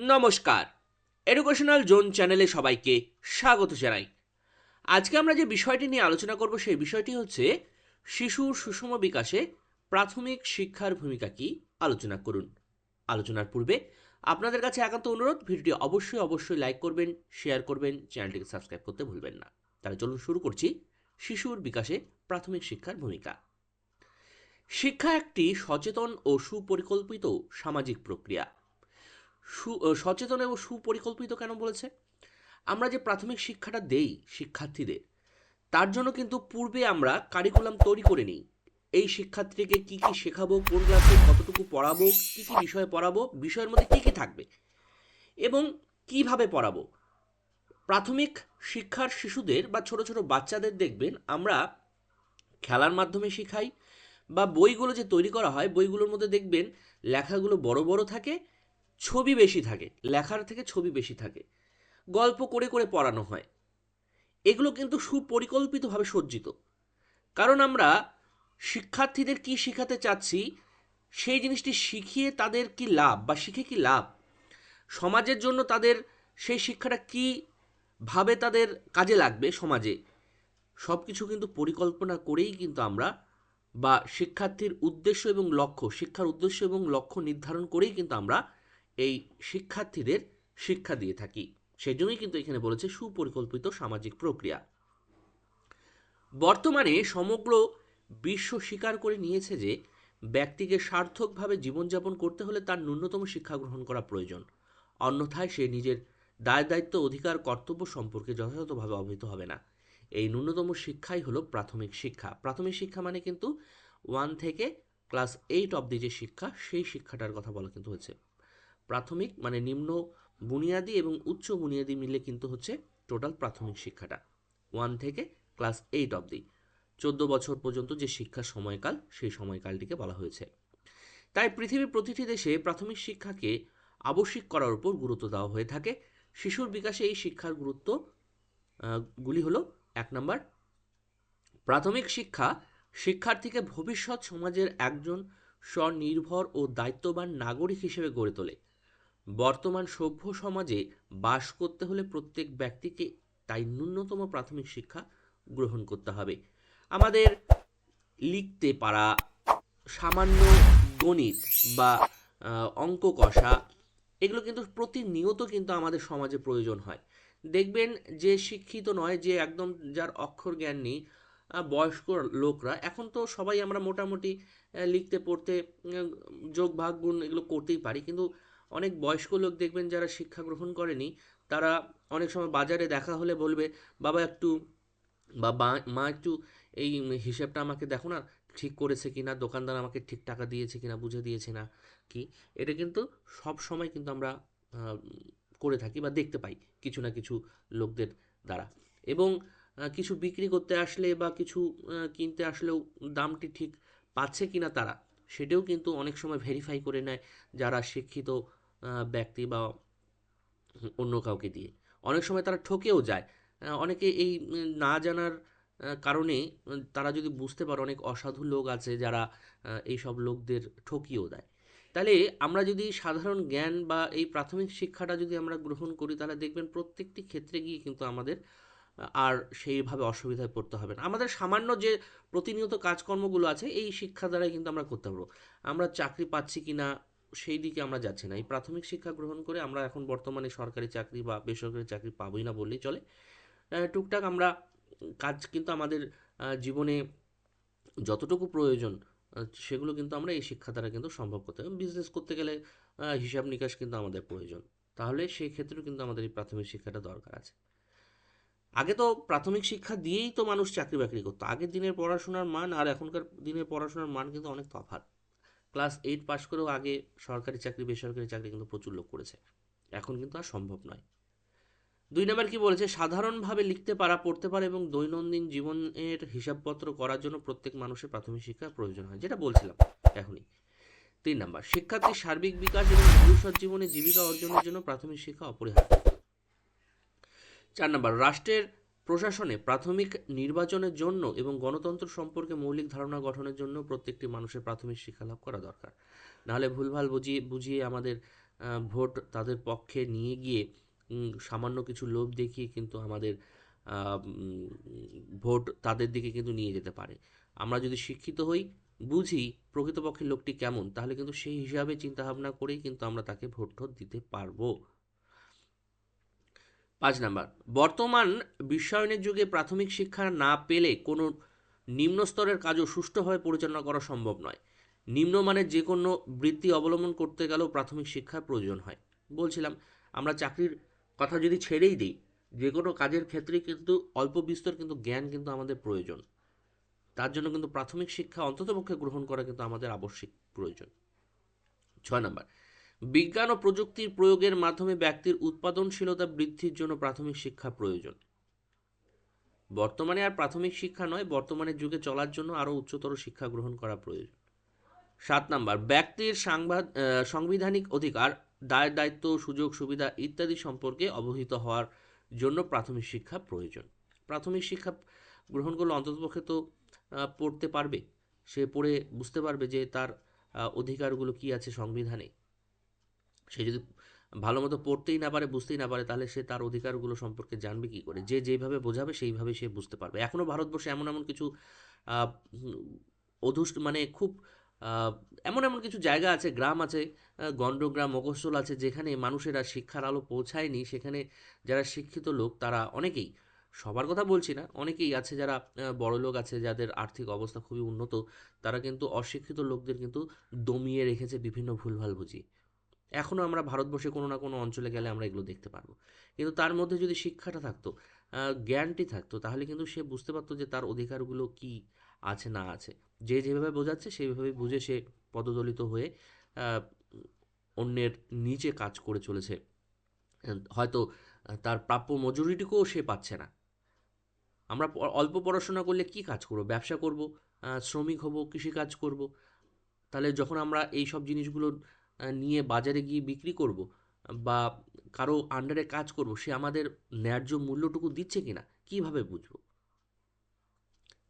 নমস্কার। Educational zone চ্যানেলে সবাইকে স্বাগত জানাই। আজকে আমরা যে বিষয়টি নিয়ে আলোচনা করব সেই বিষয়টি হচ্ছে শিশুর সুষম বিকাশে প্রাথমিক শিক্ষার ভূমিকা কি? আলোচনা করুন। আলোচনার পূর্বে আপনাদের কাছে একান্ত অনুরোধ, ভিডিওটি অবশ্যই অবশ্যই লাইক করবেন শেয়ার করবেন, চ্যানেলটিকে সাবস্ক্রাইব করতে ভুলবেন না। তাহলে চলুন শুরু করছি শিশুর বিকাশে প্রাথমিক শিক্ষার ভূমিকা। শিক্ষা একটি সচেতন ও সুপরিকল্পিত সামাজিক প্রক্রিয়া। সু সচেতন এবং সুপরিকল্পিত কেন বলেছে? আমরা যে প্রাথমিক শিক্ষাটা দেই শিক্ষার্থীদের, তার জন্য কিন্তু পূর্বে আমরা কারিকুলাম তৈরি করে নিই। এই শিক্ষার্থীকে কি কি শেখাবো, কোন ক্লাসে কতটুকু পড়াবো, কি কি বিষয়ে পড়াবো, বিষয়ের মধ্যে কি কি থাকবে এবং কীভাবে পড়াবো? প্রাথমিক শিক্ষার শিশুদের বা ছোট ছোট বাচ্চাদের দেখবেন, আমরা খেলার মাধ্যমে শেখাই বা বইগুলো যে তৈরি করা হয়, বইগুলোর মধ্যে দেখবেন লেখাগুলো বড় বড় থাকে ছবি বেশি থাকে, লেখার থেকে ছবি বেশি থাকে, গল্প করে করে পড়ানো হয়। এগুলো কিন্তু সুপরিকল্পিতভাবে সজ্জিত। কারণ আমরা শিক্ষার্থীদের কি শেখাতে চাচ্ছি, সেই জিনিসটি শিখিয়ে তাদের কি লাভ বা শিখে কি লাভ, সমাজের জন্য তাদের সেই শিক্ষাটা কি ভাবে তাদের কাজে লাগবে সমাজে সব কিছু কিন্তু পরিকল্পনা করেই কিন্তু আমরা বা শিক্ষার্থীর উদ্দেশ্য এবং লক্ষ্য, শিক্ষার উদ্দেশ্য এবং লক্ষ্য নির্ধারণ করেই কিন্তু আমরা এই শিক্ষার্থীদের শিক্ষা দিয়ে থাকি। সেই জন্যই কিন্তু এখানে বলেছে সুপরিকল্পিত সামাজিক প্রক্রিয়া। বর্তমানে সমগ্র বিশ্ব স্বীকার করে নিয়েছে যে, ব্যক্তিকে সার্থকভাবে জীবনযাপন করতে হলে তার ন্যূনতম শিক্ষা গ্রহণ করা প্রয়োজন। অন্যথায় সে নিজের দায়, দায়িত্ব, অধিকার, কর্তব্য সম্পর্কে যথাযথভাবে অবহিত হবে না। এই ন্যূনতম শিক্ষাই হলো প্রাথমিক শিক্ষা। প্রাথমিক শিক্ষা মানে কিন্তু ওয়ান থেকে ক্লাস এইট অবধি যে শিক্ষা, সেই শিক্ষাটার কথা বলা কিন্তু হচ্ছে প্রাথমিক মানে নিম্ন বুনিয়াদি এবং উচ্চ বুনিয়াদি মিলে কিন্তু হচ্ছে টোটাল প্রাথমিক শিক্ষাটা। ওয়ান থেকে ক্লাস এইট অবধি। চোদ্দ বছর পর্যন্ত যে শিক্ষার সময়কাল, সেই সময়কালটিকে বলা হয়েছে। তাই পৃথিবীর প্রতিটি দেশে প্রাথমিক শিক্ষাকে আবশ্যিক করার উপর গুরুত্ব দেওয়া হয়ে থাকে। শিশুর বিকাশে এই শিক্ষার গুরুত্ব গুলি হলো এক নম্বর, প্রাথমিক শিক্ষা শিক্ষার্থীকে ভবিষ্যৎ সমাজের একজন স্বনির্ভর ও দায়িত্ববান নাগরিক হিসেবে গড়ে তোলে। বর্তমান সভ্য সমাজে বাস করতে হলে প্রত্যেক ব্যক্তিকে তাই ন্যূনতম প্রাথমিক শিক্ষা গ্রহণ করতে হবে। আমাদের লিখতে পারা সামান্য গণিত বা অঙ্ক কষা এগুলো কিন্তু প্রতিনিয়ত কিন্তু আমাদের সমাজে প্রয়োজন হয়। দেখবেন যে শিক্ষিত নয়, যে একদম যার অক্ষর জ্ঞান নেই বয়স্ক লোকরা, এখন তো সবাই আমরা মোটামুটি লিখতে, পড়তে যোগ, ভাগ, গুণ এগুলো করতেই পারি। কিন্তু অনেক বয়স্ক লোক দেখবেন যারা শিক্ষা গ্রহণ করেনি, তারা অনেক সময় বাজারে দেখা হলে বলবে, বাবা একটু, বা মা একটু এই হিসেবটা আমাকে দেখো না, ঠিক করেছে কিনা, দোকানদার আমাকে ঠিক টাকা দিয়েছে কিনা, বুঝে দিয়েছে না। কি? এটা কিন্তু সব সময় কিন্তু আমরা করে থাকি বা দেখতে পাই কিছু না কিছু লোকদের দ্বারা। এবং কিছু বিক্রি করতে আসলে বা কিছু কিনতে আসলেও দামটি ঠিক পাচ্ছে কিনা তারা, সেটাও কিন্তু অনেক সময় ভেরিফাই করে নেয় যারা শিক্ষিত ব্যক্তি বা অন্য কাউকে দিয়ে। অনেক সময় তারা ঠকেও যায়। অনেকে এই না জানার কারণে তারা যদি বুঝতে পারে অনেক অসাধু লোক আছে যারা আহ, এই সব লোকদের ঠকিয়েও দেয়। তাহলে আমরা যদি সাধারণ জ্ঞান বা এই প্রাথমিক শিক্ষাটা যদি আমরা গ্রহণ করি তাহলে দেখবেন প্রত্যেকটি ক্ষেত্রে গিয়ে কিন্তু আমাদের আর সেইভাবে অসুবিধায় পড়তে হবে না। আমাদের সামান্য যে প্রতিনিয়ত কাজকর্মগুলো আছে এই শিক্ষা দ্বারাই কিন্তু আমরা করতে পারব। আমরা চাকরি পাচ্ছি কি না সেই দিকে আমরা যাচ্ছি না। এই প্রাথমিক শিক্ষা গ্রহণ করে আমরা এখন বর্তমানে সরকারি চাকরি বা বেসরকারি চাকরি পাবোই না বললেই চলে। টুকটাক আমরা কাজ কিন্তু আমাদের জীবনে যতটুকু প্রয়োজন সেগুলো কিন্তু আমরা এই শিক্ষা দ্বারা কিন্তু সম্ভব করতে পারি। বিজনেস করতে গেলে হিসাব নিকাশ কিন্তু আমাদের প্রয়োজন। তাহলে সেই ক্ষেত্রেও কিন্তু আমাদের এই প্রাথমিক শিক্ষাটা দরকার আছে। আগে তো প্রাথমিক শিক্ষা দিয়েই তো মানুষ চাকরি বাকরি করতো। আগের দিনের পড়াশোনার মান আর এখনকার দিনের পড়াশোনার মান কিন্তু অনেক তফাৎ। ক্লাস এইট পাশ করেও আগে সরকারি চাকরি, বেসরকারি চাকরি কিন্তু প্রচুর লোক করেছে। এখন কিন্তু আর সম্ভব নয়। দুই নম্বর কি বলেছে? সাধারণভাবে লিখতে পারা, পড়তে পারা এবং দৈনন্দিন জীবনের হিসাবপত্র করার জন্য প্রত্যেক মানুষের প্রাথমিক শিক্ষার প্রয়োজন হয়, যেটা বলছিলাম এখনই। তিন নম্বর, শিক্ষার্থীর সার্বিক বিকাশ এবং ভবিষ্যৎ জীবনে জীবিকা অর্জনের জন্য প্রাথমিক শিক্ষা অপরিহার্য। চার নম্বর, রাষ্ট্রের প্রশাসনে প্রাথমিক নির্বাচনের জন্য এবং গণতন্ত্র সম্পর্কে মৌলিক ধারণা গঠনের জন্য প্রত্যেকটি মানুষের প্রাথমিক শিক্ষা লাভ করা দরকার। নাহলে ভুলভাল বুঝিয়ে বুঝিয়ে আমাদের ভোট তাদের পক্ষে নিয়ে গিয়ে সামান্য কিছু লোভ দেখিয়ে কিন্তু আমাদের ভোট তাদের দিকে কিন্তু নিয়ে যেতে পারে। আমরা যদি শিক্ষিত হই, বুঝি প্রকৃতপক্ষে লোকটি কেমন, তাহলে কিন্তু সেই হিসাবে চিন্তাভাবনা করেই কিন্তু আমরা তাকে ভোট দিতে পারব। পাঁচ নাম্বার। বর্তমান বিশ্বায়নের যুগে প্রাথমিক শিক্ষা না পেলে কোনো নিম্ন স্তরের কাজও সুষ্ঠুভাবে পরিচালনা করা সম্ভব নয়। নিম্নমানের যে কোনো বৃত্তি অবলম্বন করতে গেলেও প্রাথমিক শিক্ষার প্রয়োজন হয়। বলছিলাম, আমরা চাকরির কথা যদি ছেড়েই দিই যে কোনো কাজের ক্ষেত্রে কিন্তু অল্প বিস্তর কিন্তু জ্ঞান কিন্তু আমাদের প্রয়োজন। তার জন্য কিন্তু প্রাথমিক শিক্ষা অন্ততপক্ষে গ্রহণ করা কিন্তু আমাদের আবশ্যিক প্রয়োজন। ছয় নম্বর বিজ্ঞান ও প্রযুক্তির প্রয়োগের মাধ্যমে ব্যক্তির উৎপাদনশীলতা বৃদ্ধির জন্য প্রাথমিক শিক্ষা প্রয়োজন। বর্তমানে আর প্রাথমিক শিক্ষা নয়, বর্তমানের যুগে চলার জন্য আরও উচ্চতর শিক্ষা গ্রহণ করা প্রয়োজন। সাত নাম্বার, ব্যক্তির সাংবাদ সাংবিধানিক অধিকার, দায়, দায়িত্ব, সুযোগ, সুবিধা ইত্যাদি সম্পর্কে অবহিত হওয়ার জন্য প্রাথমিক শিক্ষা প্রয়োজন। প্রাথমিক শিক্ষা গ্রহণ করলে অন্ততপক্ষে তো পড়তে পারবে। সে পড়ে বুঝতে পারবে যে তার অধিকারগুলো কি আছে সংবিধানে। সে যদি ভালো মতো পড়তেই না পারে, বুঝতেই না পারে, তাহলে সে তার অধিকারগুলো সম্পর্কে জানবে কি করে? যে যেভাবে বোঝাবে, সেইভাবে সে বুঝতে পারবে। এখনও ভারতবর্ষে এমন এমন কিছু অধুষ্ট মানে খুব এমন এমন কিছু জায়গা আছে, গ্রাম আছে গণ্ডগ্রাম, মফস্বল আছে, যেখানে মানুষেরা শিক্ষার আলো পৌঁছায়নি। সেখানে যারা শিক্ষিত লোক, তারা অনেকেই, সবার কথা বলছি না, অনেকেই আছে যারা বড় লোক আছে, যাদের আর্থিক অবস্থা খুবই উন্নত, তারা কিন্তু অশিক্ষিত লোকদের কিন্তু দমিয়ে রেখেছে বিভিন্ন ভুলভাল বুঝিয়ে এখনও আমরা ভারতবর্ষে কোনো না কোনো অঞ্চলে গেলে আমরা এগুলো দেখতে পারব। কিন্তু তার মধ্যে যদি শিক্ষাটা থাকতো জ্ঞানটি থাকতো তাহলে কিন্তু সে বুঝতে পারতো যে তার অধিকারগুলো কি আছে না আছে। যে যেভাবে বোঝাচ্ছে সেইভাবে বুঝে সে পদদলিত হয়ে অন্যের নিচে কাজ করে চলেছে। হয়তো তার প্রাপ্য মজুরিটুকুও সে পাচ্ছে না। আমরা অল্প পড়াশোনা করলে কি কাজ করব? ব্যবসা করব শ্রমিক হব কৃষিকাজ করব। তাহলে যখন আমরা এই সব জিনিসগুলো আহ, নিয়ে বাজারে গিয়ে বিক্রি করব বা কারও আন্ডারে কাজ করব, সে আমাদের ন্যায্য মূল্যটুকু দিচ্ছে কিনা, কীভাবে বুঝব?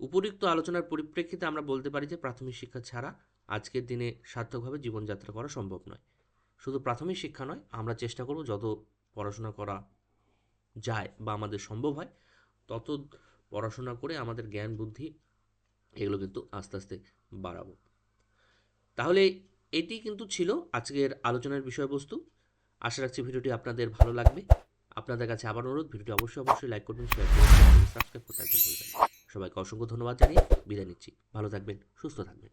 উপরিক্ত আলোচনার পরিপ্রেক্ষিতে আমরা বলতে পারি যে প্রাথমিক শিক্ষা ছাড়া আজকের দিনে সার্থকভাবে জীবনযাত্রা করা সম্ভব নয়। শুধু প্রাথমিক শিক্ষা নয়, আমরা চেষ্টা করব যত পড়াশোনা করা যায় বা আমাদের সম্ভব হয়, তত পড়াশোনা করে আমাদের জ্ঞান, বুদ্ধি এগুলো কিন্তু আস্তে আস্তে বাড়াবো। তাহলে এটি কিন্তু ছিল আজকের আলোচনার বিষয়বস্তু। আশা রাখছি ভিডিওটি আপনাদের ভালো লাগবে। আপনাদের কাছে আবার অনুরোধ, ভিডিওটি অবশ্যই অবশ্যই লাইক করবেন শেয়ার করবেন সাবস্ক্রাইব করতে একদম ভুলবেন সবাইকে অসংখ্য ধন্যবাদ জানিয়ে বিদায় নিচ্ছি। ভালো থাকবেন, সুস্থ থাকবেন।